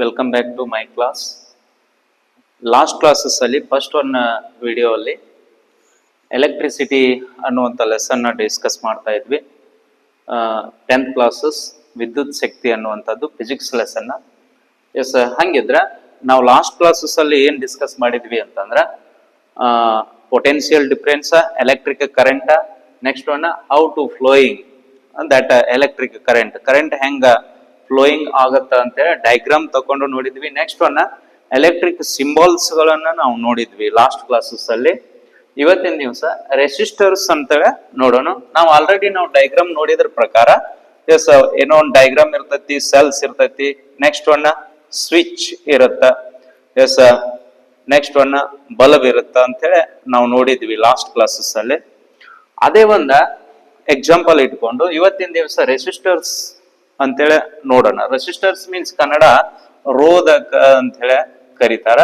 Welcome back to my class last classes ಅಲ್ಲಿ first one video ಅಲ್ಲಿ electricity ಅನ್ನುವಂಥ lesson discuss ಮಾಡ್ತಾ ಇದ್ವಿ. ಟೆಂತ್ ಕ್ಲಾಸಸ್ ವಿದ್ಯುತ್ ಶಕ್ತಿ ಅನ್ನುವಂಥದ್ದು ಫಿಸಿಕ್ಸ್ ಲೆಸನ್ ಎಸ್ ಹಂಗಿದ್ರೆ, ನಾವು ಲಾಸ್ಟ್ ಕ್ಲಾಸಸ್ ಅಲ್ಲಿ ಏನ್ ಡಿಸ್ಕಸ್ ಮಾಡಿದ್ವಿ ಅಂತಂದ್ರೆ potential difference electric current next one how to flowing that electric current current ಹೆಂಗ ಫ್ಲೋಯಿಂಗ್ ಆಗತ್ತ ಅಂತೇಳಿ ಡೈಗ್ರಾಮ್ ತಕೊಂಡು ನೋಡಿದ್ವಿ. ನೆಕ್ಸ್ಟ್ ಒನ್ ಎಲೆಕ್ಟ್ರಿಕ್ ಸಿಂಬಲ್ಸ್ ಗಳನ್ನ ನಾವು ನೋಡಿದ್ವಿ ಲಾಸ್ಟ್ ಕ್ಲಾಸಸ್ ಅಲ್ಲಿ. ಇವತ್ತಿನ ದಿವಸ ರೆಸಿಸ್ಟರ್ಸ್ ಅಂತೇಳಿ ನೋಡೋಣ. ನಾವು ಆಲ್ರೆಡಿ ನಾವು ಡೈಗ್ರಾಮ್ ನೋಡಿದ್ರ ಪ್ರಕಾರ ಎಸ್ ಏನೋ ಒಂದು ಡೈಗ್ರಾಮ್ ಇರ್ತೈತಿ ಸೆಲ್ಸ್ ಇರ್ತೈತಿ. ನೆಕ್ಸ್ಟ್ ಒನ್ ಸ್ವಿಚ್ ಇರುತ್ತ. ಎಸ್ ನೆಕ್ಸ್ಟ್ ಒನ್ ಬಲ್ಬ್ ಇರುತ್ತ ಅಂತೇಳಿ ನಾವು ನೋಡಿದ್ವಿ ಲಾಸ್ಟ್ ಕ್ಲಾಸಸ್ ಅಲ್ಲಿ. ಅದೇ ಒಂದ ಎಕ್ಸಾಂಪಲ್ ಇಟ್ಕೊಂಡು, ಇವತ್ತಿನ ದಿವಸ ರೆಸಿಸ್ಟರ್ಸ್ ಅಂತೇಳಿ ನೋಡೋಣ. ರೆಸಿಸ್ಟರ್ಸ್ ಮೀನ್ಸ್ ಕನ್ನಡ ರೋಧಕ ಅಂತೇಳಿ ಕರೀತಾರ.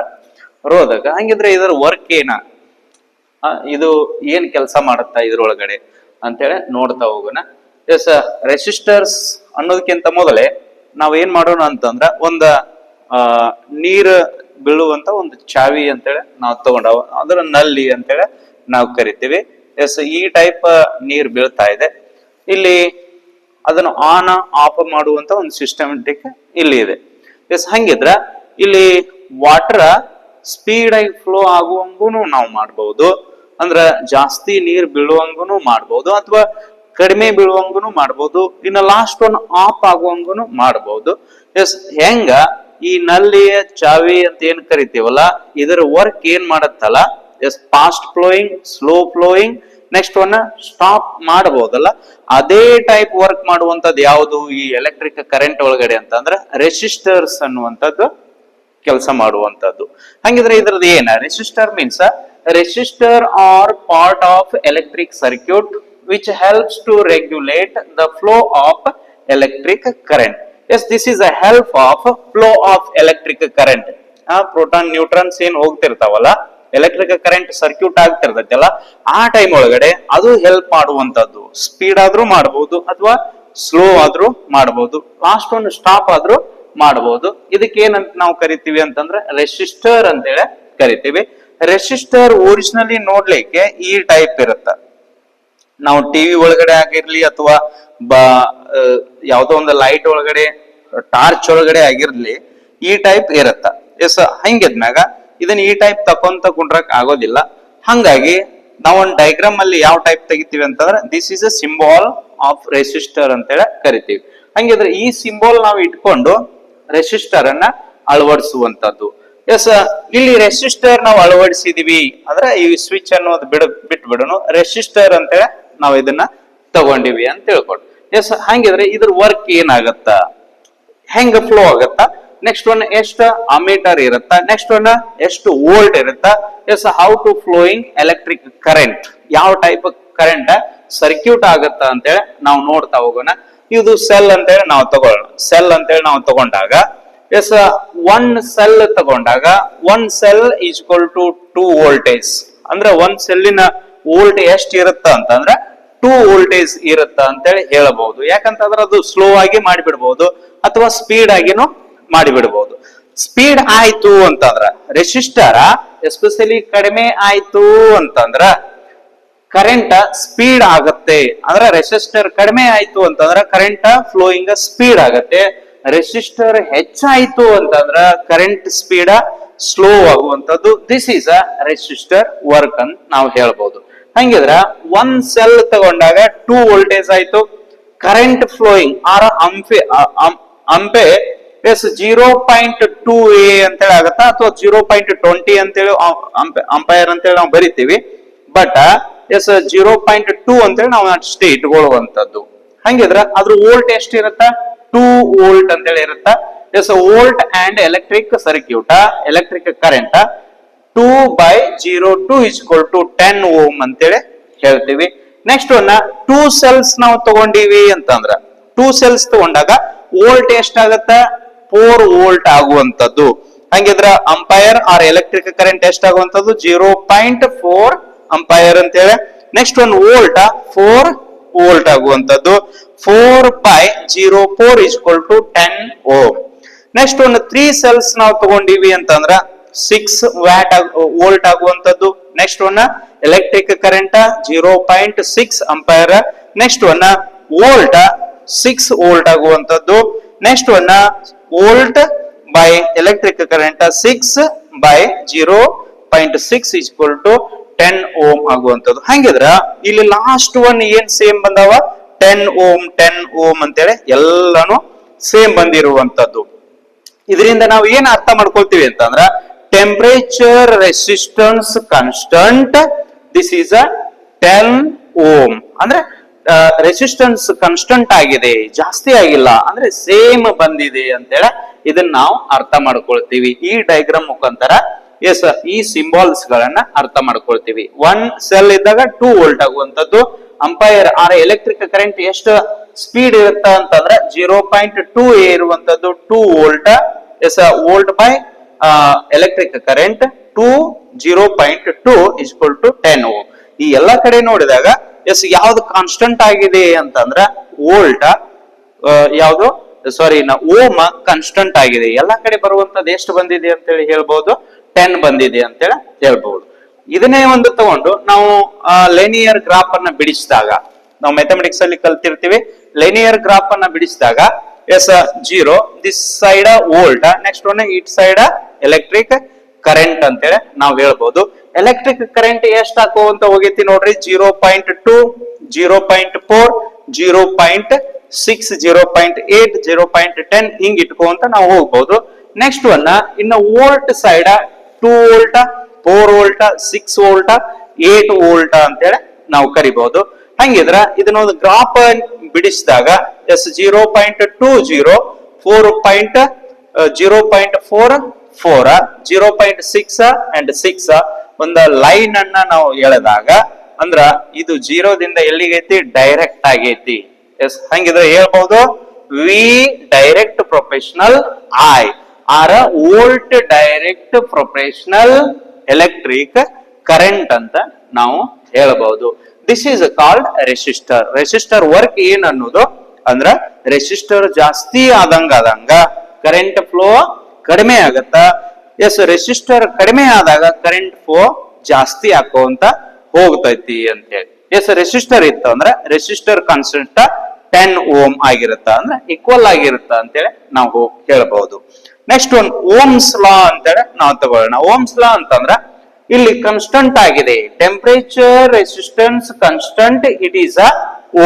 ರೋಧಕ. ಹಂಗಿದ್ರೆ ಇದರ ವರ್ಕ್ ಏನ? ಇದು ಏನ್ ಕೆಲಸ ಮಾಡುತ್ತಾ ಇದ್ರೊಳಗಡೆ ಅಂತೇಳಿ ನೋಡ್ತಾ ಹೋಗೋಣ. ಎಸ್ ರೆಸಿಸ್ಟರ್ಸ್ ಅನ್ನೋದಕ್ಕಿಂತ ಮೊದಲೇ ನಾವು ಏನ್ ಮಾಡೋಣ ಅಂತಂದ್ರ ಒಂದ ನೀರು ಬೀಳುವಂತ ಒಂದು ಚಾವಿ ಅಂತೇಳಿ ನಾವು ತಗೊಂಡವ ಅದರ ನಲ್ಲಿ ಅಂತೇಳಿ ನಾವು ಕರಿತೀವಿ. ಎಸ್ ಈ ಟೈಪ್ ನೀರ್ ಬೀಳ್ತಾ ಇದೆ. ಇಲ್ಲಿ ಅದನ್ನು ಆನ್ ಆಫ್ ಮಾಡುವಂತ ಒಂದು ಸಿಸ್ಟಮೆಟಿಕ್ ಇಲ್ಲಿ ಇದೆ. ಎಸ್ ಹಂಗಿದ್ರ ಇಲ್ಲಿ ವಾಟರ್ ಸ್ಪೀಡ್ ಆಗಿ ಫ್ಲೋ ಆಗುವಂಗೂ ನಾವು ಮಾಡಬಹುದು ಅಂದ್ರ ಜಾಸ್ತಿ ನೀರ್ ಬೀಳುವಂಗೂ ಮಾಡಬಹುದು ಅಥವಾ ಕಡಿಮೆ ಬೀಳುವಂಗೂ ಮಾಡಬಹುದು ಇನ್ನು ಲಾಸ್ಟ್ ಒನ್ ಆಫ್ ಆಗುವಂಗೂ ಮಾಡಬಹುದು ಎಸ್ ಹೆಂಗ? ಈ ನಲ್ಲಿಯ ಚಾವಿ ಅಂತ ಏನ್ ಕರಿತೀವಲ್ಲ, ಇದರ ವರ್ಕ್ ಏನ್ ಮಾಡತ್ತಲ್ಲ? Yes fast flowing slow flowing next one stop ಮಾಡಬಹುದಲ್ಲ ಅದೇ ಟೈಪ್ ವರ್ಕ್ ಮಾಡುವಂತದ್ದು ಯಾವುದು ಈ ಎಲೆಕ್ಟ್ರಿಕ್ ಕರೆಂಟ್ ಒಳಗಡೆ ಅಂತಂದ್ರೆ ರೆಸಿಸ್ಟರ್ಸ್ ಅನ್ನುವಂಥದ್ದು ಕೆಲಸ ಮಾಡುವಂತದ್ದು ಹಂಗಿದ್ರೆ ಇದ್ರದ್ದು ಏನ? Resistor means resistor are part of electric circuit which helps to regulate the flow of electric current yes this is a help of flow of electric current proton neutrons ಏನ್ ಹೋಗ್ತಿರ್ತಾವಲ್ಲ? ಎಲೆಕ್ಟ್ರಿಕ್ ಕರೆಂಟ್ ಸರ್ಕ್ಯೂಟ್ ಆಗ್ತಿರ್ತೈತಲ್ಲ? ಆ time ಒಳಗಡೆ ಅದು help ಮಾಡುವಂತದ್ದು speed ಆದ್ರೂ ಮಾಡಬಹುದು ಅಥವಾ ಸ್ಲೋ ಆದ್ರೂ ಮಾಡಬಹುದು ಲಾಸ್ಟ್ ಒಂದು ಸ್ಟಾಪ್ ಆದ್ರೂ ಮಾಡಬಹುದು ಇದಕ್ಕೆ ಏನಂತ ನಾವು ಕರಿತೀವಿ ಅಂತಂದ್ರೆ ರೆಸಿಸ್ಟರ್ ಅಂತೇಳಿ ಕರಿತೀವಿ. ರೆಸಿಸ್ಟರ್ ಒರಿಜಿನಲಿ ನೋಡ್ಲಿಕ್ಕೆ ಈ ಟೈಪ್ ಇರುತ್ತ. ನಾವು ಟಿವಿ ಒಳಗಡೆ ಆಗಿರ್ಲಿ ಅಥವಾ ಬಾ ಯಾವ್ದೋ ಒಂದು ಲೈಟ್ ಒಳಗಡೆ ಟಾರ್ಚ್ ಒಳಗಡೆ ಆಗಿರ್ಲಿ ಈ ಟೈಪ್ ಇರತ್ತ. ಎಸ್ ಹಂಗಿದ್ಮ್ಯಾಗ ಇದನ್ನ ಈ ಟೈಪ್ ತಕೊಂತ ಕುಂಡ್ರಕ್ ಆಗೋದಿಲ್ಲ. ಹಂಗಾಗಿ ನಾವು ಒಂದು ಡೈಗ್ರಾಮ್ ಅಲ್ಲಿ ಯಾವ ಟೈಪ್ ತೆಗಿತೀವಿ ಅಂತಂದ್ರೆ this is a symbol of resistor ಅಂತೇಳಿ ಕರಿತೀವಿ. ಹಂಗಿದ್ರೆ ಈ ಸಿಂಬಾಲ್ ನಾವು ಇಟ್ಕೊಂಡು ರೆಸಿಸ್ಟರ್ ಅನ್ನ ಅಳವಡಿಸುವಂತದ್ದು ಎಸ್ ಇಲ್ಲಿ ರೆಸಿಸ್ಟರ್ ನಾವು ಅಳವಡಿಸಿದೀವಿ. ಅಂದ್ರೆ ಈ ಸ್ವಿಚ್ ಅನ್ನೋದು ಬಿಡ ಬಿಟ್ಟು ಬಿಡೋಣ ರೆಸಿಸ್ಟರ್ ಅಂತೇಳಿ ನಾವು ಇದನ್ನ ತಗೊಂಡಿವಿ ಅಂತ ತಿಳ್ಕೊಂಡು ಎಸ್ ಹಂಗಿದ್ರೆ ಇದ್ರ ವರ್ಕ್ ಏನಾಗತ್ತ? ಹೆಂಗ ಫ್ಲೋ ಆಗತ್ತ? ನೆಕ್ಸ್ಟ್ ಒನ್ ಎಷ್ಟು ಅಮೀಟರ್ ಇರುತ್ತ? ನೆಕ್ಸ್ಟ್ ಒನ್ ಎಷ್ಟು ವೋಲ್ಟ್ ಇರುತ್ತ? Yes how to flowing electric current ಯಾವ ಟೈಪ್ ಕರೆಂಟ್ ಸರ್ಕ್ಯೂಟ್ ಆಗುತ್ತ ಅಂತೇಳಿ ನಾವು ನೋಡ್ತಾ ಹೋಗೋಣ. ಇದು ಸೆಲ್ ಅಂತೇಳಿ ನಾವು ತಗೊಳ್ಳೋಣ ಸೆಲ್ ಅಂತೇಳಿ ನಾವು ತಗೊಂಡಾಗ ಎಸ್ ಒನ್ ಸೆಲ್ ತಗೊಂಡಾಗ one cell equal to two voltage ಅಂದ್ರೆ ಒಂದ್ ಸೆಲ್ಲಿನ ವೋಲ್ಟ್ ಎಷ್ಟು ಇರುತ್ತ ಅಂತಂದ್ರೆ ಟೂ ವೋಲ್ಟೇಜ್ ಇರುತ್ತ ಅಂತೇಳಿ ಹೇಳಬಹುದು ಯಾಕಂತಂದ್ರೆ ಅದು ಸ್ಲೋ ಆಗಿ ಮಾಡಿಬಿಡ್ಬಹುದು ಅಥವಾ ಸ್ಪೀಡ್ ಆಗಿನೂ ಮಾಡಿಬಿಡ್ಬಹುದು ಸ್ಪೀಡ್ ಆಯ್ತು ಅಂತಂದ್ರ ರೆಸಿಸ್ಟರ್ ಎಸ್ಪೆಷಲಿ ಕಡಿಮೆ ಆಯ್ತು ಅಂತಂದ್ರ ಕರೆಂಟ್ ಸ್ಪೀಡ್ ಆಗತ್ತೆ. ಅಂದ್ರೆ ರೆಸಿಸ್ಟರ್ ಕಡಿಮೆ ಆಯ್ತು ಅಂತಂದ್ರ ಕರೆಂಟ್ ಫ್ಲೋಯಿಂಗ್ ಸ್ಪೀಡ್ ಆಗತ್ತೆ. ರೆಸಿಸ್ಟರ್ ಹೆಚ್ಚಾಯ್ತು ಅಂತಂದ್ರ current speed slow ಆಗುವಂತದ್ದು this is a resistor work ಅಂತ ನಾವು ಹೇಳ್ಬೋದು. ಹಂಗಿದ್ರ ಒನ್ ಸೆಲ್ ತಗೊಂಡಾಗ ಟೂ ವೋಲ್ಟೇಜ್ ಆಯ್ತು. Current flowing are ampere ampere yes zero point two A ಅಂತೇಳಿ ಆಗತ್ತಾ? ಅಥವಾ ಜೀರೋ ಪಾಯಿಂಟ್ ಟ್ವೆಂಟಿ ಅಂತೇಳಿ ಅಂಪೈರ್ ಅಂತೇಳಿ ನಾವು ಬರಿತೀವಿ. But yes zero point two ಅಂತೇಳಿ ನಾವು ಅಷ್ಟೇ ಇಟ್ಕೊಳ್ಳುವಂತದ್ದು ಹಂಗಿದ್ರ ಅದ್ರ ವೋಲ್ಟ್ ಎಷ್ಟು ಇರುತ್ತ? ಟೂ ವೋಲ್ಟ್ ಅಂತೇಳಿ ಇರುತ್ತಾ? Yes volt and electric circuit electric current two by zero two equal to ten ohm ಅಂತೇಳಿ ಹೇಳ್ತೀವಿ. ನೆಕ್ಸ್ಟ್ ಒನ್ನ ಟೂ ಸೆಲ್ಸ್ ನಾವು ತಗೊಂಡಿವಿ ಅಂತಂದ್ರ ಟೂ ಸೆಲ್ಸ್ ತಗೊಂಡಾಗ ವೋಲ್ಟ್ ಎಷ್ಟಾಗತ್ತ ಫೋರ್ ವೋಲ್ಟ್ ಆಗುವಂತದ್ದು ಹಂಗಿದ್ರ ಅಂಪೈರ್ ಆರ್ ಎಲೆಕ್ಟ್ರಿಕ್ ಕರೆಂಟ್ ಎಷ್ಟಾಗುವಂತದ್ದು ಜೀರೋ ಪಾಯಿಂಟ್ ಫೋರ್ ಅಂಪೈರ್ ಅಂತೇಳಿ. Next one volt four volt ಆಗುವಂತದ್ದು four by zero four equal to ten ohm next ಒಂದು ತ್ರೀ ಸೆಲ್ಸ್ ನಾವು ತಗೊಂಡಿವಿ ಅಂತಂದ್ರ six watt volt ಆಗುವಂತದ್ದು next one electric current zero point six ampere next one volt six volt ಆಗುವಂತದ್ದು next one volt by electric current six by zero point six equal to ten ohm ಆಗುವಂತದ್ದು ಹಂಗಿದ್ರ ಇಲ್ಲಿ last one ಏನ್ same ಬಂದಾವ? Ten ohm ten ohm ಅಂತೇಳಿ ಎಲ್ಲಾನು same ಬಂದಿರುವಂತದ್ದು ಇದರಿಂದ ನಾವು ಏನ್ ಅರ್ಥ ಮಾಡ್ಕೊಳ್ತೀವಿ ಅಂತಂದ್ರ temperature resistance constant this is a ten ohm ಅಂದ್ರೆ ರೆಸಿಸ್ಟೆನ್ಸ್ ಕನ್ಸ್ಟಂಟ್ ಆಗಿದೆ, ಜಾಸ್ತಿ ಆಗಿಲ್ಲ, ಅಂದ್ರೆ ಸೇಮ್ ಬಂದಿದೆ ಅಂತೇಳಿ ಇದನ್ನ ನಾವು ಅರ್ಥ ಮಾಡ್ಕೊಳ್ತೀವಿ. ಈ ಡೈಗ್ರಾಮ್ ಮುಖಾಂತರ ಎಸ್ ಈ ಸಿಂಬಾಲ್ಸ್ ಗಳನ್ನ ಅರ್ಥ ಮಾಡ್ಕೊಳ್ತೀವಿ. ಒನ್ ಸೆಲ್ ಇದ್ದಾಗ ಟೂ ವೋಲ್ಟ್ ಆಗುವಂತದ್ದು ಅಂಪೈರ್ ಆರ್ ಎಲೆಕ್ಟ್ರಿಕ್ ಕರೆಂಟ್ ಎಷ್ಟು ಸ್ಪೀಡ್ ಇರುತ್ತ ಅಂತಂದ್ರೆ ಜೀರೋ ಪಾಯಿಂಟ್ ಟೂ ಇರುವಂತದ್ದು two volt yes volt by electric current two zero point two equal to ten ಈ ಎಲ್ಲಾ ಕಡೆ ನೋಡಿದಾಗ ಎಸ್, ಯಾವ್ದು ಕಾನ್ಸ್ಟಂಟ್ ಆಗಿದೆ ಅಂತಂದ್ರ ವೋಲ್ಟ್ ಯಾವುದು? ಸಾರಿ ಓಮ್ ಕಾನ್ಸ್ಟಂಟ್ ಆಗಿದೆ. ಎಲ್ಲಾ ಕಡೆ ಬರುವಂತದ್ದು ಎಷ್ಟು ಬಂದಿದೆ ಅಂತೇಳಿ ಹೇಳ್ಬಹುದು ಟೆನ್ ಬಂದಿದೆ ಅಂತೇಳಿ ಹೇಳ್ಬಹುದು ಇದನ್ನೇ ಒಂದು ತಗೊಂಡು ನಾವು ಲೆನಿಯರ್ ಗ್ರಾಫ್ ಅನ್ನ ಬಿಡಿಸಿದಾಗ, ನಾವು ಮ್ಯಾಥಮೆಟಿಕ್ಸ್ ಅಲ್ಲಿ ಕಲ್ತಿರ್ತೀವಿ. ಲೈನಿಯರ್ ಗ್ರಾಫ್ ಅನ್ನ ಬಿಡಿಸಿದಾಗ, yes zero this side volt next one it side electric current ಅಂತೇಳಿ ನಾವು ಹೇಳ್ಬೋದು. ಎಲೆಕ್ಟ್ರಿಕ್ ಕರೆಂಟ್ ಎಷ್ಟು ಹಾಕುವಂತ ಹೋಗೈತಿ ನೋಡ್ರಿ zero point two zero point four zero point six zero point eight zero point ten ಹಿಂಗ್ ಇಟ್ಕೊಂತ ನಾವು ಹೋಗ್ಬಹುದು ನೆಕ್ಸ್ಟ್ ಒನ್ ಇನ್ನು volt side two volt four volt six volt eight volt ಅಂತೇಳಿ ನಾವು ಕರಿಬಹುದು ಹಂಗಿದ್ರ ಇದನ್ನೊಂದು graph ಬಿಡಿಸಿದಾಗ, yes zero point two zero four point zero point four four zero point six and six ಒಂದು ಲೈನ್ ಅನ್ನ ನಾವು ಹೇಳಿದಾಗ, ಅಂದ್ರ ಇದು ಜೀರೋದಿಂದ ಎಲ್ಲಿಗೈತಿ ಡೈರೆಕ್ಟ್ ಆಗೈತಿ ಎಸ್, ಹಂಗಿದ್ರೆ ಹೇಳ್ಬಹುದು V direct proportional I R volt direct proportional electric current ಅಂತ ನಾವು ಹೇಳಬಹುದು this is called resistor resistor work ಏನ್ ಅನ್ನೋದು? ಅಂದ್ರ ರೆಸಿಸ್ಟರ್ ಜಾಸ್ತಿ ಆದಂಗ ಆದಂಗ ಕರೆಂಟ್ ಫ್ಲೋ ಕಡಿಮೆ ಆಗತ್ತ. ಎಸ್ ರೆಸಿಸ್ಟರ್ ಕಡಿಮೆ ಆದಾಗ ಕರೆಂಟ್ ಫೋ ಜಾಸ್ತಿ ಹಾಕೋಂತ ಹೋಗ್ತೈತಿ ಅಂತ ಹೇಳಿ. ಎಸ್ ರೆಸಿಸ್ಟರ್ ಇತ್ತು ಅಂದ್ರೆ ರೆಸಿಸ್ಟರ್ ಕಾನ್ಸ್ಟೆಂಟ್ ಟೆನ್ ಓಮ್ ಆಗಿರುತ್ತ ಅಂದ್ರೆ ಈಕ್ವಲ್ ಆಗಿರುತ್ತ ಅಂತೇಳಿ ನಾವು ಹೇಳ್ಬಹುದು ನೆಕ್ಸ್ಟ್ ಒನ್ ಓಮ್ಸ್ ಲಾ ಅಂತೇಳಿ ನಾವು ತಗೊಳ್ಳೋಣ. ಓಮ್ಸ್ ಲಾ ಅಂತಂದ್ರೆ ಇಲ್ಲಿ ಕನ್ಸ್ಟಂಟ್ ಆಗಿದೆ. Temperature resistance constant it is a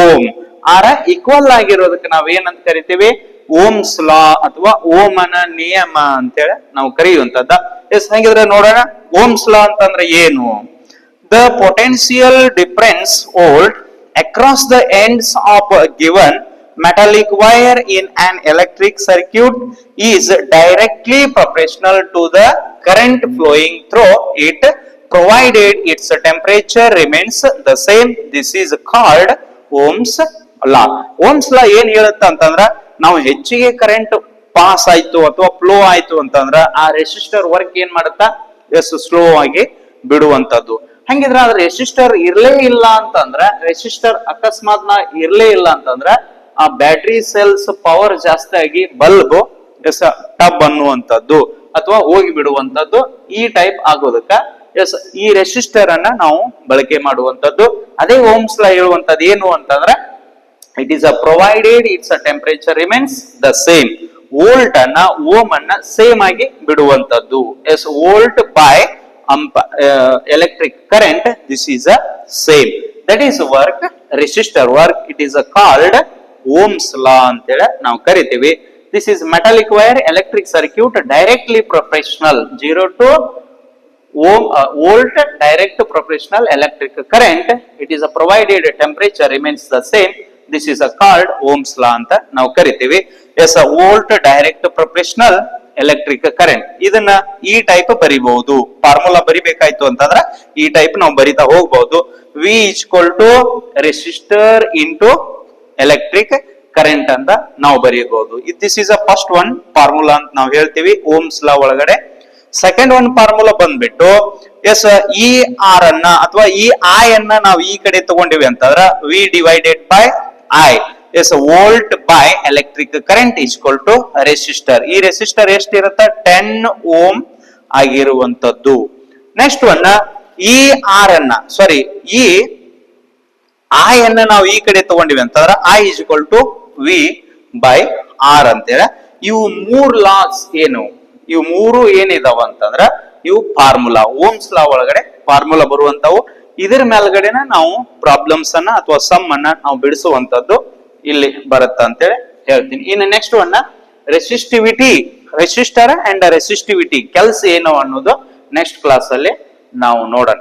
ohm ಆರ ಈಕ್ವಲ್ ಆಗಿರೋದಕ್ಕೆ ನಾವ್ ಏನಂತ ಕರಿತೀವಿ? ಓಂ ಸ್ಲಾ ಅಥವಾ ಓಮನ ನಿಯಮ ಅಂತ ಹೇಳಿ ನಾವು ಕರೆಯುವಂತದ್ದ ಎಸ್, ಹೆಂಗಿದ್ರೆ ನೋಡೋಣ. ಓಂ ಸ್ಲಾ ಅಂತಂದ್ರೆ ಏನು? The potential difference old across the ends of given metallic wire in an electric circuit is directly proportional to the current flowing through it provided its temperature remains the same this is called Ohm's law Ohm's law ಏನ್ ಹೇಳುತ್ತ ಅಂತಂದ್ರ ನಾವು ಹೆಚ್ಚಿಗೆ current pass ಆಯ್ತು ಅಥವಾ flow ಆಯ್ತು ಅಂತಂದ್ರ ಆ ರೆಸಿಸ್ಟರ್ ವರ್ಕ್ ಏನ್ ಮಾಡುತ್ತಾ? ಎಸ್ ಸ್ಲೋ ಆಗಿ ಬಿಡುವಂತದ್ದು ಹಂಗಿದ್ರ ಅದ್ರ ರೆಸಿಸ್ಟರ್ ಇರ್ಲೇ ಇಲ್ಲ ಅಂತಂದ್ರ ರೆಸಿಸ್ಟರ್ ಅಕಸ್ಮಾತ್ನ ಇರ್ಲೇ ಇಲ್ಲ ಅಂತಂದ್ರ, ಆ ಬ್ಯಾಟ್ರಿ ಸೆಲ್ಸ್ ಪವರ್ ಜಾಸ್ತಿ ಆಗಿ ಬಲ್ಬ್ ಎಸ್ ಟಬ್ ಅನ್ನುವಂಥದ್ದು ಅಥವಾ ಹೋಗಿ ಬಿಡುವಂತದ್ದು ಈ ಟೈಪ್ ಆಗೋದಕ್ಕ ಎಸ್ ಈ ರೆಸಿಸ್ಟರ್ ಅನ್ನ ನಾವು ಬಳಕೆ ಮಾಡುವಂತದ್ದು ಅದೇ ಓಮ್ಸ್ ಹೇಳುವಂತದ್ದು ಏನು ಅಂತಂದ್ರೆ it is a provided its a temperature remains the same volt ಅನ್ನ ಓಮ್ ಅನ್ನ ಸೇಮ್ ಆಗಿ ಬಿಡುವಂತದ್ದು. Yes volt by ampere electric current this is a same that is work resistor work it is a called Ohm's law ಅಂತೇಳಿ ನಾವು ಕರಿತೀವಿ. This is metallic wire electric circuit directly proportional zero to ohm volt direct proportional electric current it is a provided temperature temperature the the same is a called Ohm's law ಅಂತ ನಾವು ಕರಿತೀವಿ. Yes volt direct proportional electric current ಇದನ್ನ ಈ type ಬರಿಬಹುದು. Formula ಬರಿಬೇಕಾಯ್ತು ಅಂತಂದ್ರೆ ಈ type ನಾವು ಬರಿತಾ ಹೋಗ್ಬಹುದು. V equal to resistor to electric current ಅಂತ ನಾವು ಬರೆಯಬಹುದು this is a first one formula ಅಂತ ನಾವು ಹೇಳ್ತೀವಿ ಓಮ್ಸ್ ಲಾ ಒಳಗಡೆ. ಸೆಕೆಂಡ್ ಒನ್ ಫಾರ್ಮುಲಾ ಬಂದ್ಬಿಟ್ಟು ಎಸ್ ಇ ಆರ್ ಅನ್ನ ಅಥವಾ ಇ ಐ ಅನ್ನ ನಾವು ಈ ಕಡೆ ತಗೊಂಡಿವಿ ಅಂತಂದ್ರ V divided by I is volt by electric current equal to resistor ಈ ರೆಸಿಸ್ಟರ್ ಎಷ್ಟಿರುತ್ತೆ? ಟೆನ್ ಓಮ್ ಆಗಿರುವಂತದ್ದು ನೆಕ್ಸ್ಟ್ ಒನ್ ಈ ಆರ್ ಅನ್ನ ಸಾರಿ ಈ ಐ ಅನ್ನ ನಾವು ಈ ಕಡೆ ತಗೊಂಡಿವಿ ಅಂತಂದ್ರೆ I is equal to V by R ಅಂತೇಳಿ ಇವು ಮೂರ್ ಲಾಸ್ ಏನು? ಇವು ಮೂರು ಏನಿದಾವ ಅಂತಂದ್ರ, ಇವು ಫಾರ್ಮುಲಾ ಓಮ್ಸ್ ಲಾ ಒಳಗಡೆ ಫಾರ್ಮುಲಾ ಬರುವಂತವು ಇದ್ರ ಮೇಲ್ಗಡೆನ ನಾವು ಪ್ರಾಬ್ಲಮ್ಸ್ ಅನ್ನ ಅಥವಾ ಸಮ್ ಅನ್ನ ನಾವು ಬಿಡಿಸುವಂತದ್ದು ಇಲ್ಲಿ ಬರುತ್ತ ಅಂತೇಳಿ ಹೇಳ್ತೀನಿ. ಇನ್ನು ನೆಕ್ಸ್ಟ್ ಒನ್ನ ರೆಸಿಸ್ಟಿವಿಟಿ ರೆಸಿಸ್ಟರ್ ಅಂಡ್ ರೆಸಿಸ್ಟಿವಿಟಿ ಕೆಲಸ ಏನು ಅನ್ನೋದು ನೆಕ್ಸ್ಟ್ ಕ್ಲಾಸ್ ಅಲ್ಲಿ ನಾವು ನೋಡೋಣ.